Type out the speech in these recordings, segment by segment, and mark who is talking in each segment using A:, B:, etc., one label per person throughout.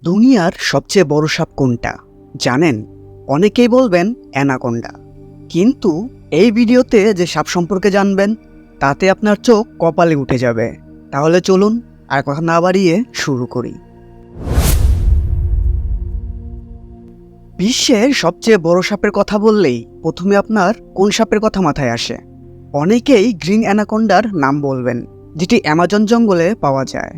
A: দুনিয়ার সবচেয়ে বড় সাপ কোনটা? জানেন? অনেকেই বলবেন অ্যানাকোন্ডা। কিন্তু এই ভিডিওতে যে সাপ সম্পর্কে জানবেন, তাতে আপনার চোখ কপালে উঠে যাবে। তাহলে চলুন আর কথা না বাড়িয়ে শুরু করি। বিশ্বের সবচেয়ে বড় সাপের কথা বললেই প্রথমে আপনার কোন সাপের কথা মাথায় আসে? অনেকেই গ্রিন অ্যানাকোন্ডার নাম বলবেন, যেটি অ্যামাজন জঙ্গলে পাওয়া যায়।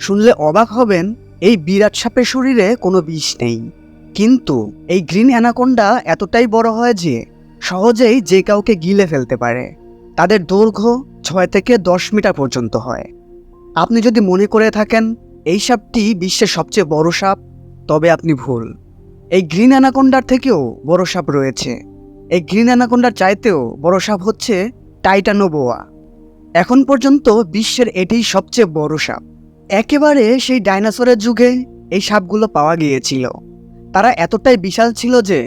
A: শুনলে অবাক হবেন এই বিরাট সাপের শরীরে কোনো বিষ নেই। কিন্তু এই গ্রিন অ্যানাকোন্ডা এতটাই বড় হয় যে সহজেই যে কাউকে গিলে ফেলতে পারে। তাদের দৈর্ঘ্য ছয় থেকে দশ মিটার পর্যন্ত হয়। আপনি যদি মনে করে থাকেন, এই সাপটি বিশ্বের সবচেয়ে বড় সাপ, তবে আপনি ভুল। এই গ্রিন অ্যানাকোন্ডার থেকেও বড় সাপ রয়েছে। এই গ্রিন অ্যানাকোন্ডার চাইতেও বড় সাপ হচ্ছে টাইটানোবোয়া। এখন পর্যন্ত বিশ্বের এটিই সবচেয়ে বড় সাপ। একেবারে সেই ডাইনোসরের যুগে এই সাপগুলো পাওয়া গিয়েছিল। তারা এতটাই বিশাল ছিল যে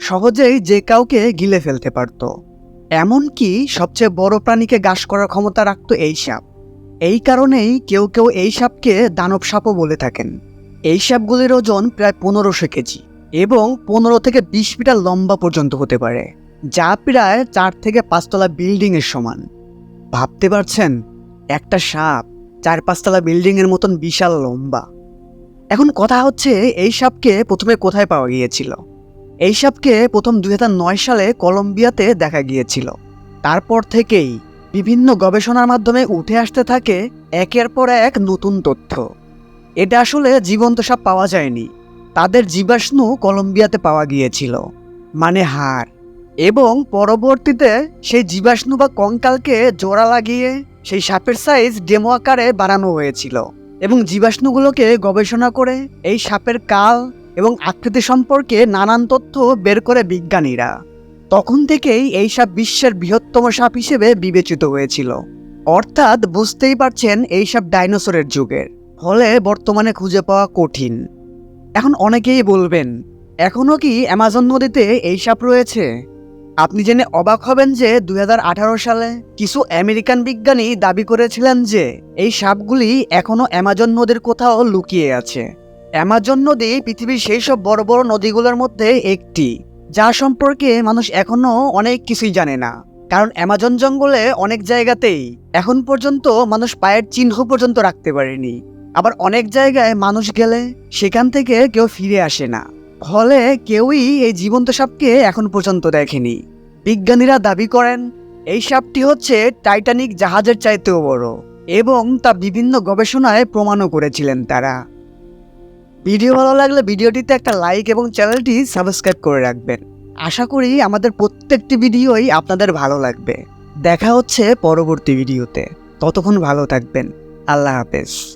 A: সহজেই যে কাউকে গিলে ফেলতে পারত। এমনকি সবচেয়ে বড় প্রাণীকে গাছ করার ক্ষমতা রাখত এই সাপ। এই কারণেই কেউ কেউ এই সাপকে দানব সাপও বলে থাকেন। এই সাপগুলির ওজন প্রায় পনেরোশো কেজি এবং পনেরো থেকে বিশ মিটার লম্বা পর্যন্ত হতে পারে, যা প্রায় চার থেকে পাঁচতলা বিল্ডিংয়ের সমান। ভাবতে পারছেন, একটা সাপ চার পাঁচতলা বিল্ডিংয়ের মতন বিশাল লম্বা। এখন কথা হচ্ছে, এই সাপকে প্রথমে কোথায় পাওয়া গিয়েছিল? এই সাপকে প্রথম দুই হাজার নয় সালে কলম্বিয়াতে দেখা গিয়েছিল। তারপর থেকেই বিভিন্ন গবেষণার মাধ্যমে উঠে আসতে থাকে একের পর এক নতুন তথ্য। এটা আসলে জীবন্ত সাপ পাওয়া যায়নি। তাদের জীবাশ্ম কলম্বিয়াতে পাওয়া গিয়েছিল মানে হাড়। এবং পরবর্তীতে সেই জীবাশ্ম বা কঙ্কালকে জোড়া লাগিয়ে সেই সাপের সাইজ ডেমো আকারে বাড়ানো হয়েছিল এবং জীবাশ্মগুলোকে গবেষণা করে এই সাপের কাল এবং আকৃতি সম্পর্কে নানান তথ্য বের করে বিজ্ঞানীরা। তখন থেকেই এই সাপ বিশ্বের বৃহত্তম সাপ হিসেবে বিবেচিত হয়েছিল। অর্থাৎ বুঝতেই পারছেন এই সাপ ডাইনোসরের যুগের, ফলে বর্তমানে খুঁজে পাওয়া কঠিন। এখন অনেকেই বলবেন এখনও কি অ্যামাজন নদীতে এই সাপ রয়েছে? আপনি জেনে অবাক হবেন যে দু হাজার আঠারো সালে কিছু আমেরিকান বিজ্ঞানী দাবি করেছিলেন যে এই সাপগুলি এখনও অ্যামাজন নদীর কোথাও লুকিয়ে আছে। অ্যামাজন নদী পৃথিবীর সেই সব বড় বড় নদীগুলোর মধ্যে একটি যা সম্পর্কে মানুষ এখনও অনেক কিছুই জানে না। কারণ অ্যামাজন জঙ্গলে অনেক জায়গাতেই এখন পর্যন্ত মানুষ পায়ের চিহ্ন পর্যন্ত রাখতে পারেনি। আবার অনেক জায়গায় মানুষ গেলে সেখান থেকে কেউ ফিরে আসে না। ফলে কেউই এই জীবন্ত সাপকে এখন পর্যন্ত দেখেনি। বিজ্ঞানীরা দাবি করেন, এই সাপটি হচ্ছে টাইটানিক জাহাজের চাইতেও বড় এবং তা বিভিন্ন গবেষণায় প্রমাণও করেছিলেন তারা। ভিডিও ভালো লাগলে ভিডিওটিতে একটা লাইক এবং চ্যানেলটি সাবস্ক্রাইব করে রাখবেন। আশা করি আমাদের প্রত্যেকটি ভিডিওই আপনাদের ভালো লাগবে। দেখা হচ্ছে পরবর্তী ভিডিওতে। ততক্ষণ ভালো থাকবেন। আল্লাহ হাফেজ।